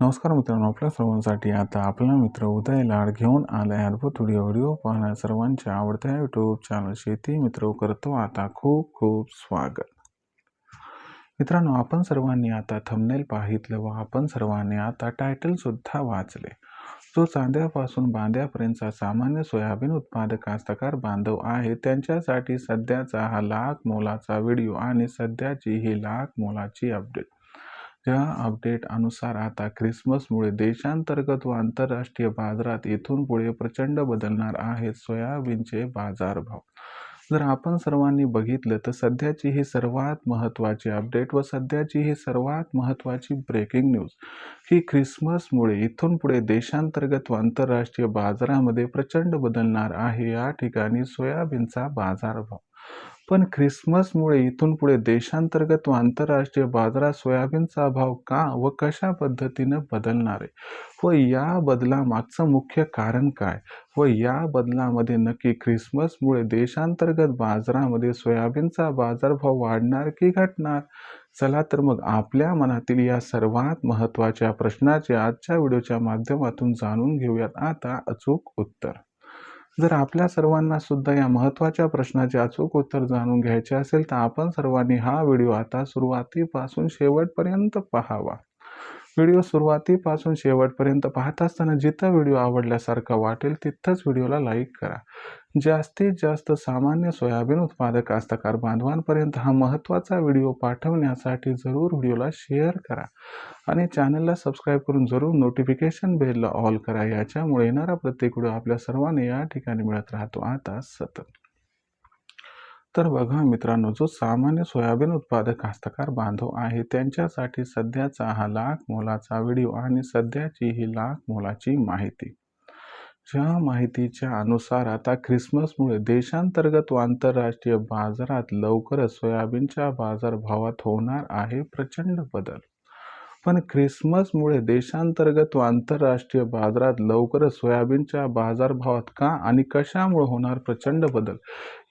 नमस्कार मित्रांनो आपल्या सर्वांसाठी आता आपला मित्र उदय लाड घेऊन आलाय अद्भुत व्हिडिओ व्हिडिओ पाहण्या सर्वांच्या आवडत्या यूट्यूब चॅनल शेती मित्र करतो आता खूप खूप स्वागत. मित्रांनो आपण सर्वांनी आता थंबनेल पाहितलं व आपण सर्वांनी आता टायटल सुद्धा वाचले. जो चांद्यापासून बांद्यापर्यंतचा सामान्य सोयाबीन उत्पादक कास्तकार बांधव आहे त्यांच्यासाठी सध्याचा हा लाख मोलाचा व्हिडिओ आणि सध्याची ही लाख मोलाची अपडेट या अपडेट अनुसार आता ख्रिसमसमुळे देशांतर्गत व आंतरराष्ट्रीय बाजारात इथून पुढे प्रचंड बदलणार आहेत सोयाबीनचे बाजारभाव. जर आपण सर्वांनी बघितलं तर सध्याची ही सर्वात महत्त्वाची अपडेट व सध्याची ही सर्वात महत्त्वाची ब्रेकिंग न्यूज ही ख्रिसमसमुळे इथून पुढे देशांतर्गत व आंतरराष्ट्रीय बाजारामध्ये प्रचंड बदलणार आहे. या ठिकाणी सोयाबीनचा बाजारभाव. पण ख्रिसमसमुळे इथून पुढे देशांतर्गत व आंतरराष्ट्रीय बाजारात सोयाबीनचा भाव का व कशा पद्धतीनं बदलणार? आहे व या बदलामागचं मुख्य कारण काय? व या बदलामध्ये नक्की ख्रिसमसमुळे देशांतर्गत बाजारामध्ये सोयाबीनचा बाजारभाव वाढणार की घटणार? चला तर मग आपल्या मनातील या सर्वात महत्त्वाच्या प्रश्नाचे आजच्या व्हिडिओच्या माध्यमातून जाणून घेऊयात. आता अचूक उत्तर. जर आपल्या सर्वांना सुद्धा या महत्त्वाच्या प्रश्नाचे अचूक उत्तर जाणून घ्यायचे असेल तर आपण सर्वांनी हा व्हिडिओ आता सुरुवातीपासून शेवटपर्यंत पाहावा. व्हिडिओ सुरुवातीपासून शेवटपर्यंत पाहत असताना जिथं व्हिडिओ आवडल्यासारखा वाटेल तिथंच व्हिडिओला लाईक करा. जास्तीत जास्त सामान्य सोयाबीन उत्पादक कास्तकार बांधवांपर्यंत हा महत्त्वाचा व्हिडिओ पाठवण्यासाठी जरूर व्हिडिओला शेअर करा आणि चॅनलला सबस्क्राईब करून जरूर नोटिफिकेशन बेलला ऑल करा. याच्यामुळे येणारा प्रत्येक व्हिडिओ आपल्या सर्वांना या ठिकाणी मिळत राहतो. आता सतत तर बघा मित्रांनो जो सामान्य सोयाबीन उत्पादक हस्तकार बांधव आहे त्यांच्यासाठी सध्याचा हा लाख मोलाचा व्हिडिओ आणि सध्याची ही लाख मोलाची माहिती. ज्या माहितीच्या अनुसार आता ख्रिसमसमुळे देशांतर्गत व आंतरराष्ट्रीय बाजारात लवकरच सोयाबीनच्या बाजारभावात होणार आहे प्रचंड बदल. पण ख्रिसमसमुळे देशांतर्गत व आंतरराष्ट्रीय बाजारात लवकरच सोयाबीनच्या बाजारभावात का आणि कशामुळे होणार प्रचंड बदल?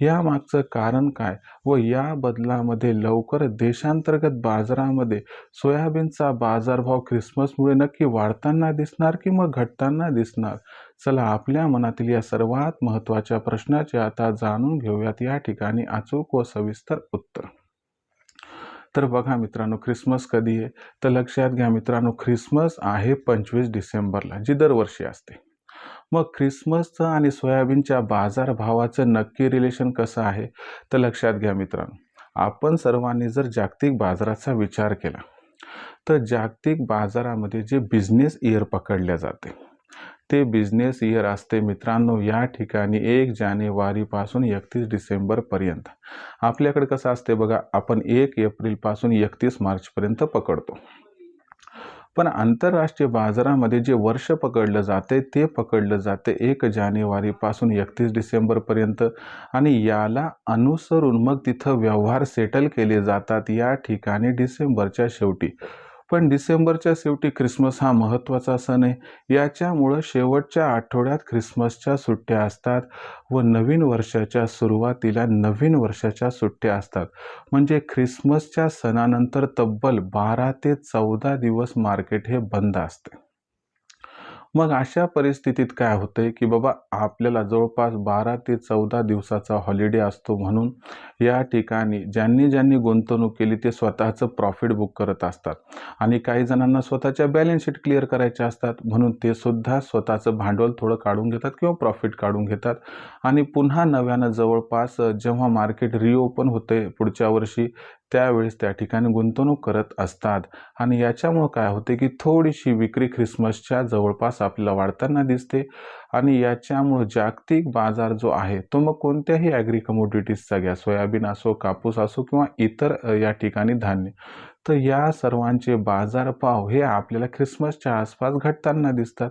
यामागचं कारण काय? व या बदलामध्ये लवकर देशांतर्गत बाजारामध्ये सोयाबीनचा बाजारभाव ख्रिसमसमुळे नक्की वाढताना दिसणार की मग घटताना दिसणार? चला आपल्या मनातील या सर्वात महत्त्वाच्या प्रश्नाचे आता जाणून घेऊयात. या ठिकाणी अचूक व सविस्तर उत्तर. तर बघा मित्रांनो ख्रिसमस कधी आहे? तर लक्षात घ्या मित्रांनो ख्रिसमस आहे पंचवीस डिसेंबरला जी दरवर्षी असते. मग ख्रिसमसचं आणि सोयाबीनच्या बाजारभावाचं नक्की रिलेशन कसं आहे? तर लक्षात घ्या मित्रांनो आपण सर्वांनी जर जागतिक बाजाराचा विचार केला तर जागतिक बाजारामध्ये जे बिझनेस इयर पकडल्या जाते ते बिझनेस इयर असते मित्रांनो या ठिकाणी एक जानेवारीपासून एकतीस डिसेंबरपर्यंत. आपल्याकडे कसं असते बघा आपण एक एप्रिलपासून एकतीस मार्चपर्यंत पकडतो. पण आंतरराष्ट्रीय बाजारामध्ये जे वर्ष पकडलं जाते ते पकडलं जाते एक जानेवारीपासून एकतीस डिसेंबरपर्यंत. आणि याला अनुसरून मग तिथं व्यवहार सेटल केले जातात. या ठिकाणी डिसेंबरच्या शेवटी. पण डिसेंबरच्या शेवटी ख्रिसमस हा महत्त्वाचा सण आहे. याच्यामुळं शेवटच्या आठवड्यात ख्रिसमसच्या सुट्ट्या असतात व नवीन वर्षाच्या सुरुवातीला नवीन वर्षाच्या सुट्ट्या असतात. म्हणजे ख्रिसमसच्या सणानंतर तब्बल बारा ते चौदा दिवस मार्केट हे बंद असते. मग अशा परिस्थितीत काय होतंय की बाबा आपल्याला जवळपास बारा ते चौदा दिवसाचा हॉलिडे असतो म्हणून या ठिकाणी ज्यांनी ज्यांनी गुंतवणूक केली ते स्वतःचं प्रॉफिट बुक करत असतात. आणि काही जणांना स्वतःच्या बॅलन्स शीट क्लिअर करायच्या असतात म्हणून ते सुद्धा स्वतःचं भांडवल थोडं काढून घेतात किंवा प्रॉफिट काढून घेतात. आणि पुन्हा नव्यानं जवळपास जेव्हा मार्केट रिओपन होते पुढच्या वर्षी त्यावेळेस त्या ठिकाणी गुंतवणूक करत असतात. आणि याच्यामुळं काय होते की थोडीशी विक्री ख्रिसमसच्या जवळपास आपल्याला वाढताना दिसते. आणि याच्यामुळं जागतिक बाजार जो आहे तो मग कोणत्याही ॲग्री कमोडिटीजचा घ्या सोयाबीन असो कापूस असो किंवा इतर या ठिकाणी धान्य. तर या सर्वांचे बाजारभाव हे आपल्याला ख्रिसमसच्या आसपास घटताना दिसतात.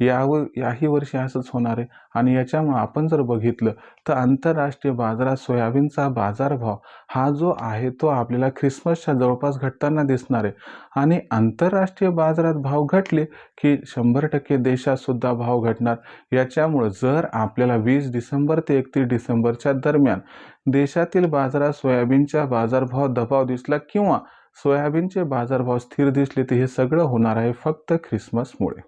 यावर याही वर्षी असंच होणार आहे. आणि याच्यामुळं आपण जर बघितलं तर आंतरराष्ट्रीय बाजारात सोयाबीनचा बाजारभाव हा जो आहे तो आपल्याला ख्रिसमसच्या जवळपास घटताना दिसणार आहे. आणि आंतरराष्ट्रीय बाजारात भाव घटले की शंभर टक्के देशातसुद्धा भाव घटणार. याच्यामुळं जर आपल्याला वीस डिसेंबर ते एकतीस डिसेंबरच्या दरम्यान देशातील बाजारात सोयाबीनच्या बाजारभाव दबाव दिसला किंवा सोयाबीनचे बाजारभाव स्थिर दिसले तर हे सगळं होणार आहे फक्त ख्रिसमसमुळे.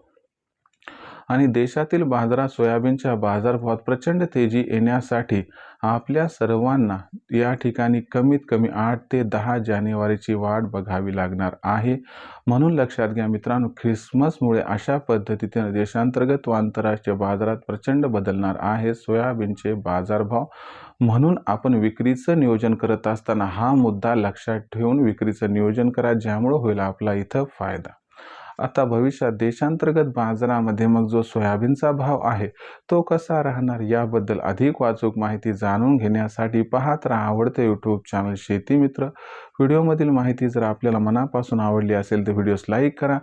आणि देशातील बाजारात सोयाबीनच्या बाजारभावात प्रचंड तेजी येण्यासाठी आपल्या सर्वांना या ठिकाणी कमीत कमी आठ ते दहा जानेवारीची वाट बघावी लागणार आहे. म्हणून लक्षात घ्या मित्रांनो ख्रिसमसमुळे अशा पद्धतीने देशांतर्गत व आंतरराष्ट्रीय बाजारात प्रचंड बदलणार आहे. सोयाबीनचे बाजारभाव म्हणून आपण विक्रीचं नियोजन करत असताना हा मुद्दा लक्षात ठेवून विक्रीचं नियोजन करा ज्यामुळं होईल आपला इथं फायदा. आता भविष्यात देशांतर्गत बाजारामध्ये मग जो सोयाबीनचा भाव आहे तो कसा राहणार याबद्दल अधिक वाचूक माहिती जाणून घेण्यासाठी पाहत राहा आवडते यूट्यूब चॅनल शेती मित्र. व्हिडिओमधील माहिती जर आपल्याला मनापासून आवडली असेल तर व्हिडिओस लाईक करा.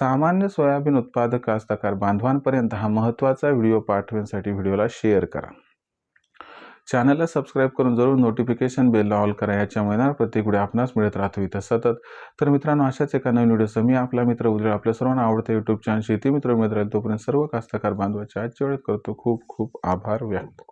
सामान्य सोयाबीन उत्पादक कास्तकार बांधवांपर्यंत हा महत्त्वाचा व्हिडिओ पाठवण्यासाठी व्हिडिओला शेअर करा. चॅनलला सबस्क्राईब करून जरूर नोटिफिकेशन बेलला ऑल करा याच्यामुळे ना प्रत्येक व्हिडिओ आपणास मिळत राहतो इथं सतत. तर मित्रांनो अशाच एका नवीन व्हिडिओसह मी आपला मित्र उद्या आपल्या सर्वांना आवडतं यूट्यूब चॅनल शेती मित्र मित्र तोपर्यंत सर्व कास्तकार बांधवाच्या आजच्या वेळेत करतो खूप खूप आभार व्यक्त.